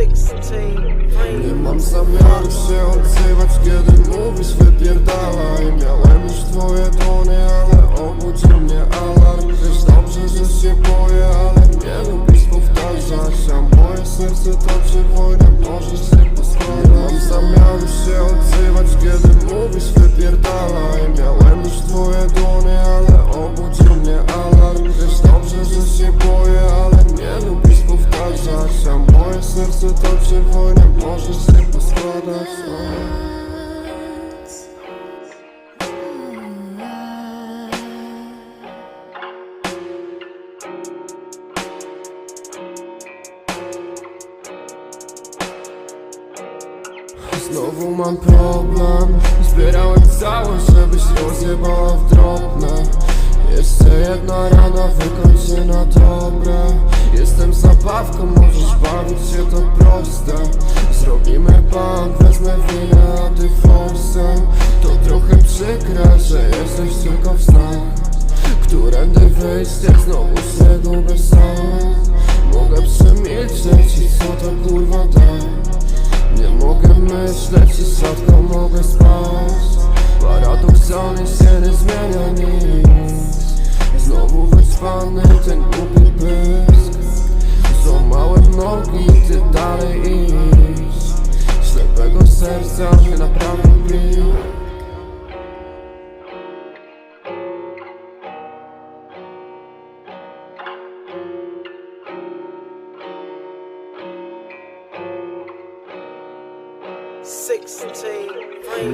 16 frames. Nie mam zamiaru się odzywać, kiedy mówisz Znowu mam problem. Zbierałem całość, żebyś rozjebała w drobne. Jeszcze jedna rana, wykończ się na dobre. Jestem zabawką, możesz bawić się, to proste Zrobimy bank, wezmę winę, a ty forsę To trochę przykre, że jesteś tylko w snach. Którędy wyjść, jak znowu się gubię sam Mogę przemilczeć i co to kurwa da? Nie mogę myśleć i rzadko mogę spać. Paradoksalnie się nie zmienia nic. Znowu wyspany ten głupi pysk. Małe nogi, ty dalej idź serca nie naprawi plik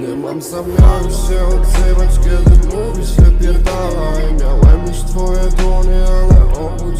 Nie mam zamiaru się odzywać, kiedy mówisz wypierdalaj. Miałem już twoje dłonie, ale obudził